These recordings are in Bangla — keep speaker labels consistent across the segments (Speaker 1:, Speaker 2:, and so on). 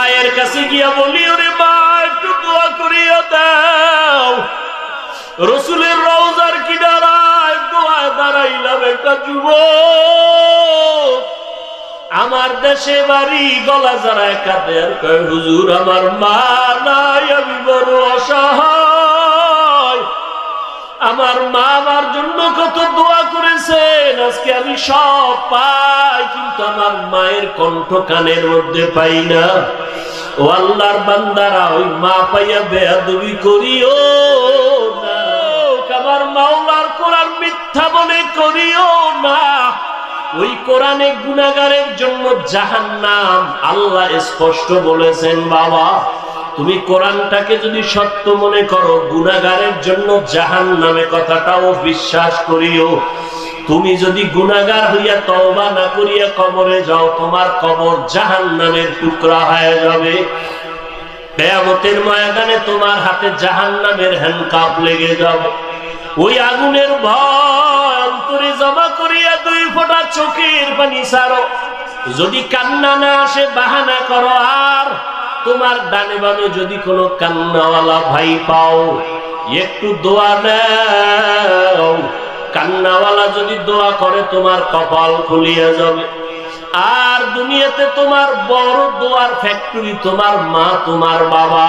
Speaker 1: মায়ের কাছে গিয়া বলি ওরে মা, একটু দোয়া করিয়া দাও। রসুলের রওজার দাঁড়ায় দোয়া দাঁড়াইলাম একটা যুব আমার দেশে বাড়ি গলা যারা কাঁদে আর হুজুর, আমার মা নাই, আমি বড় অসহায়। আমার মা আমার জন্য কত দোয়া করেছেন, আজকে আমি সব পাই, কিন্তু আমার মায়ের কণ্ঠ কানের মধ্যে পাই না। ও আল্লাহর বান্দারা, ওই মা পাইয়া বেয়াদবি করিও আমার মাওলার কোরআন মিথ্যা মনে করিও না। ওই কোরআনে গুনাগারের জন্য জাহান্নাম, আল্লাহ স্পষ্ট বলেছেন, বাবা। তুমি কোরআনটাকে যদি সত্য মনে করো গুনাগারের জন্য জাহান নামে কথাটাও বিশ্বাস করিও। তুমি যদি গুনাগার হইয়া তওবা না করিয়া কবরে যাও, তোমার কবর জাহান নামের টুকরা হয়ে যাবে। কেয়ামতের ময়দানে তোমার হাতে জাহান নামের হ্যান্ডকাপ লেগে যাবে। ওই আগুনের ভয় অন্তরে জমা করিয়া দুই ফোঁটা চোখের পানি সারো যদি কান্না না আসে, বাহানা করো আর তোমার ডানে বামে যদি কোনো কান্নাওয়ালা ভাই পাও, একটু দোয়া নাও। কান্নাওয়ালা যদি দোয়া করে, তোমার কপাল খুলিয়া যাবে। আর দুনিয়াতে তোমার বড় দোয়ার ফ্যাক্টরি তোমার মা, তোমার বাবা।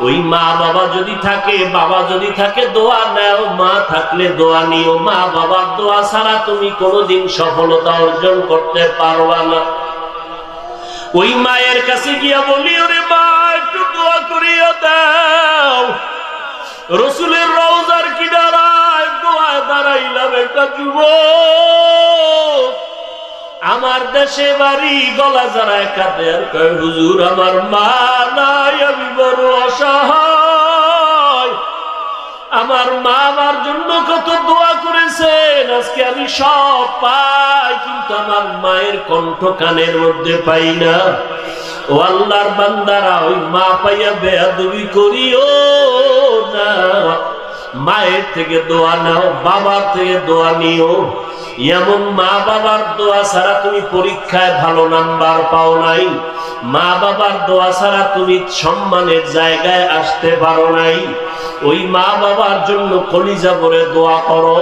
Speaker 1: ওই মা, বাবা যদি থাকে, বাবা যদি থাকে, দোয়া নেও। মা থাকলে দোয়া নিও। মা, বাবার দোয়া ছাড়া তুমি কোনোদিন সফলতা অর্জন করতে পারবা না। ওই মায়ের কাছে গিয়া বলি, ওরে মা, একটু দোয়া করিয়া দাও। রসুলের রওজার দাঁড়ায় দোয়ায় দাঁড়াইলাম একটা যুব আমার দেশে বাড়ি গলা যারা কাঁদে আর কয়, হুজুর, আমার মা নাই, আমি বড় অসহায়। আমার মা আমার জন্য কত দোয়া আজকে আমি সব পাই, কিন্তু আমার মায়ের কণ্ঠ কানের মধ্যে পাই না। ও আল্লাহর বান্দারা, ওই মা পাইয়া বেয়াদবি করিও না। মায়ের থেকে দোয়া নাও, বাবার থেকে দোয়া নিও। এমন মা বাবার দোয়া ছাড়া তুমি পরীক্ষায় ভালো নাম্বার পাও নাই। মা বাবার দোয়া ছাড়া তুমি সম্মানের জায়গায় আসতে পারো নাই। ওই মা বাবার জন্য কলিজা ভরে দোয়া করো।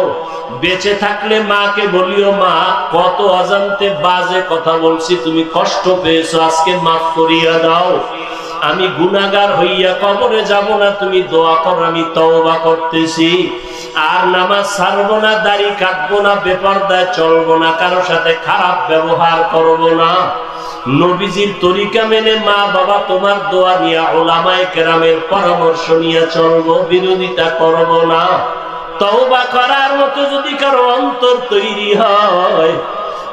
Speaker 1: বেঁচে থাকলে মাকে বলিও, মা, কত অজান্তে বাজে কথা বলছি, তুমি কষ্ট পেয়েছ, আজকে মাফ করিয়া দাও। আমি গুনাগার হইয়া কবরে যাব না, তুমি দোয়া কর, আমি তওবা করতেছি। আর নামাজ ছাড়বো না, দাড়ি কাটবো না, বেপরদায় চলবো না কারোর সাথে খারাপ ব্যবহার করব না। নবীজির তরিকা মেনে মা, বাবা, তোমার দোয়া নিয়ে ওলামায় কেরামের পরামর্শ নিয়ে চলবো, বিরোধিতা করব না। তওবা করার মতো যদি কারও অন্তর তৈরি হয়,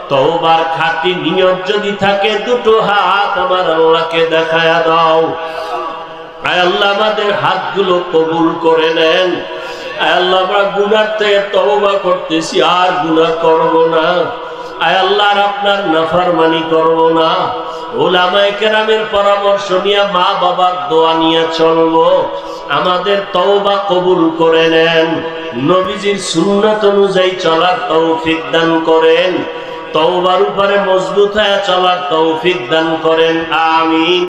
Speaker 1: তওবার খাঁটি নিয়ত যদি থাকে, দুটো হাত আমার আল্লাহকে দেখায়া দাও। আয় আল্লাহ, আমাদের হাতগুলো কবুল করে নেন। আয় আল্লাহ, আমরা গুনার থেকে তওবা করতেছি, আর গুনাহ করব না। আয় আল্লাহ, আর আপনার নাফরমানি করব না। ওলামায়ে কেরামের পরামর্শ নিয়ে মা বাবার দোয়া নিয়ে চলবো। আমাদের তওবা কবুল করে নেন। নবীজির সুন্নাত অনুযায়ী চলার তৌফিক দান করেন। তওবার উপরে মজবুত হয়ে চলার তৌফিক দান করেন। আমিন।